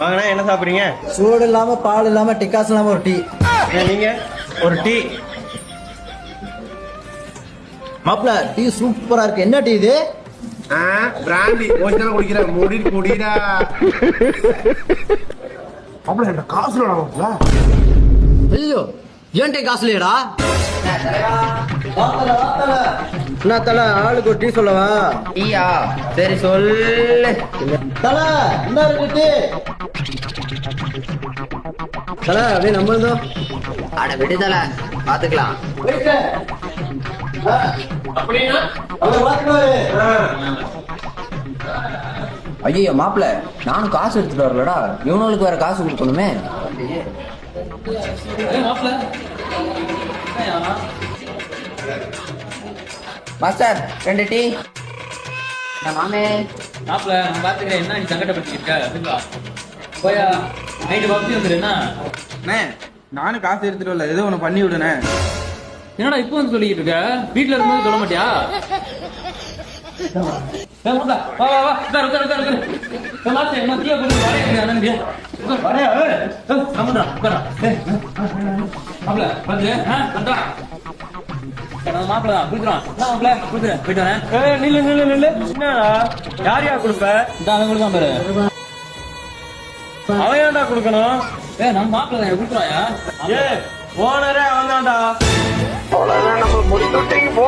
வாங்கண்ணா என்ன சாப்பிடுறீங்க? சூடு இல்லாம பால் இல்லாம டிக்காஸ் இல்லாம ஒரு டீ. நீங்க? ஒரு டீ. மாப்பிள டீ சூப்பரா இருக்கு. என்ன டீ இது? பிராண்டி. ஓசினா குடிக்கிற முடி குடிடா. அப்படி என்கிட்ட காசு மாப்பிள. ஐயோ ஏன் டீ காசு இல்லையடா? என்ன தல ஆளுக்கு டீ சொல்லவா? டீயா சரி சொல்லு. தல என்ன இருக்கு? தல அப்படியே நம்ம இருந்தோம் அட விடுதல பாத்துக்கலாம். ஐயோ மாப்பிள நானும் காசு எடுத்துட்டு வரலடா. இவனுக்கு வேற காசு கொடுக்கணுமே. மாஸ்டர் ரெண்டு டீ. மாமே. மாப்பிள நான் பாத்துக்கிறேன் என்ன நீ சங்கடப்பட்டு இருக்க? அதுவா போயா நைட்டு பப்ஜி வந்துருன்னா அண்ணே நானும் காசு எடுத்துட்டு வரல. ஏதோ ஒன்று பண்ணி விடுனே. என்னடா இப்போ வந்து சொல்லிக்கிட்டு இருக்க? வீட்ல இருக்கும்போது சொல்ல மாட்டியா? வரையா இல்லையா, மாப்பிள தான். குடுக்குறான் என்ன மாப்பிள குடுக்குறேன் போயிட்டு வரேன். ஏய், நில்லு நில்லு நில்லு. என்னடா யார் யார் கொடுப்ப? இந்த அவன் கொடுக்காம பாரு. அவன் ஏன்டா கொடுக்கணும்? ஏய் நம்ம மாப்பிள தான். ஏ ஓனரே அவன் தான்டா அவ்வளவுதான் நம்ம முடிச்சுட்டீங்க போ.